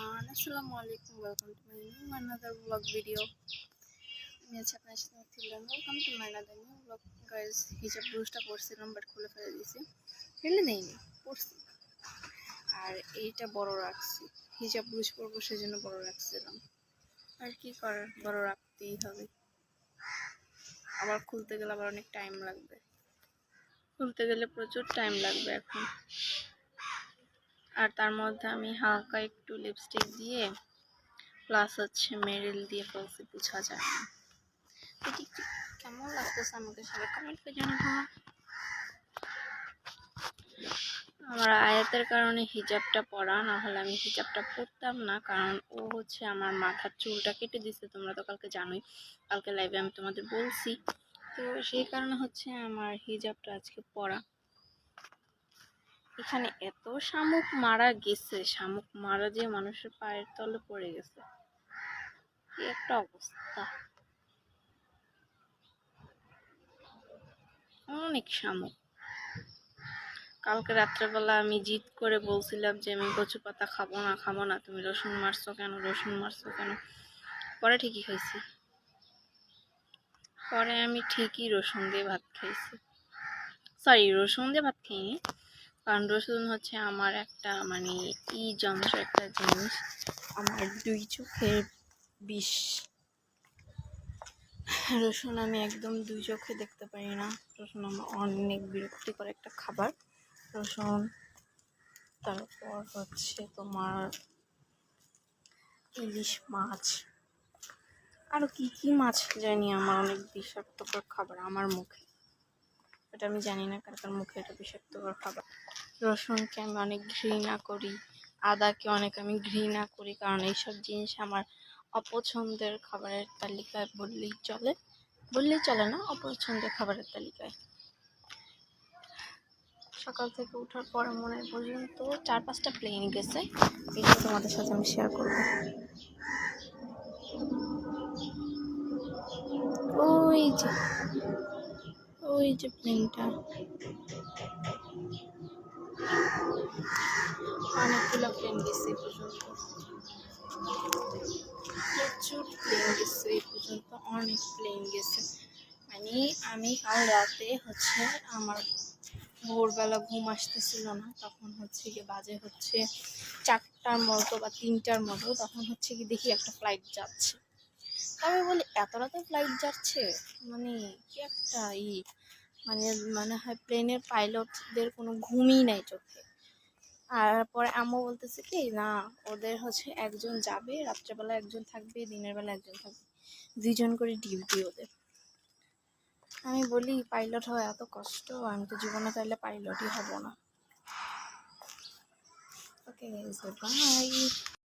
Everyone আসসালামু আলাইকুম welcome to my new another vlog video আমি আছি আপনার সাথে ছিলাম welcome to my another new vlog guys হিজাব ব্লুজটা পরছিলাম বাট খুলে ফেলে দিয়েছি। ফেলে নেইনি পরছি। আর এইটা বড় রাখছি। হিজাব ব্লুজ পরবো, সেজন্য বড় রাখছিলাম। আর কি করার, বড় রাখতেই হবে। আবার খুলতে গেলে আবার অনেক টাইম লাগবে। খুলতে গেলে প্রচুর টাইম লাগবে এখন। আর তার মধ্যে আমি হালকা একটু লিপস্টিক দিয়ে প্লাস হচ্ছে মেরিল দিয়ে ফেলছি বোঝা যায় না। কেমন লাগতেছে আমাকে সবাই কমেন্ট করে জানাব আমার আয়াতের কারণে হিজাবটা পরা, না হলে আমি হিজাবটা পরতাম না, কারণ ও হচ্ছে আমার মাথার চুলটা কেটে দিছে, তোমরা তো কালকে জানোই, কালকে লাইভে আমি তোমাদের বলছি। তো সেই কারণে হচ্ছে আমার হিজাবটা আজকে পরা। এখানে এত শামুক মারা গেছে, শামুক মারা যে মানুষের পায়ের তলে পড়ে গেছে। কি একটা অবস্থা। অনেক শামুক। কালকে রাত্রেবেলা আমি জিদ করে বলছিলাম যে, আমি কচু পাতা খাব না খাব না। তুমি রসুন মারছো কেন? রসুন মারছো কেন? পরে ঠিকই খাইছি পরে আমি ঠিকই রসুন দিয়ে ভাত খাইছি। সরি রসুন দিয়ে ভাত খাইনি। কারণ রসুন হচ্ছে আমার একটা মানে ই যন্ত্র একটা জিনিস। আমার দুই চোখের বিষ। রসুন আমি একদম দুই চোখে দেখতে পারি না। রসুন আমার অনেক বিরক্তিকর একটা খাবার। রসুন, তারপর হচ্ছে তোমার ইলিশ মাছ। আরও কি কি মাছ জানি আমার অনেক বিষাক্তকর খাবার আমার মুখে। এটা আমি জানি না কার কার মুখে এটা বিষাক্তকর খাবার রসুনকে আমি অনেক ঘৃণা করি, আদাকে অনেক আমি ঘৃণা করি, কারণ এইসব জিনিস আমার অপছন্দের খাবারের তালিকায় বললেই চলে। বললেই চলে না, অপছন্দের খাবারের তালিকায়। সকাল থেকে ওঠার পরে মনে পর্যন্ত চার পাঁচটা প্লেন গেছে। এটা তোমাদের সাথে আমি শেয়ার করব। ওই যে। ওই যে প্লেনটা অনেকগুলো প্লেন গেছে এই পর্যন্ত। প্রচুর প্লেন গেছে এই পর্যন্ত, অনেক প্লেন গেছে। মানে আমি কাল রাতে হচ্ছে আমার ভোরবেলা ঘুম আসতেছিল না, তখন হচ্ছে কি বাজে হচ্ছে চারটার মতো বা তিনটার মতো, তখন হচ্ছে কি দেখি একটা ফ্লাইট যাচ্ছে। আমি বলি, এত রাতে ফ্লাইট যাচ্ছে? মানে কি একটা ই? মানে মানে হয় প্লেনের পাইলটদের কোনো ঘুমই নাই চোখে। আর পরে আম্মু বলতেছে কি, না, ওদের হচ্ছে একজন যাবে, রাত্রেবেলা একজন থাকবে, দিনের বেলা একজন থাকবে। দুইজন করে ডিউটি ওদের। আমি বলি পাইলট হওয়া এত কষ্ট, আমি তো জীবনে তাইলে পাইলটই হব না। Okay bye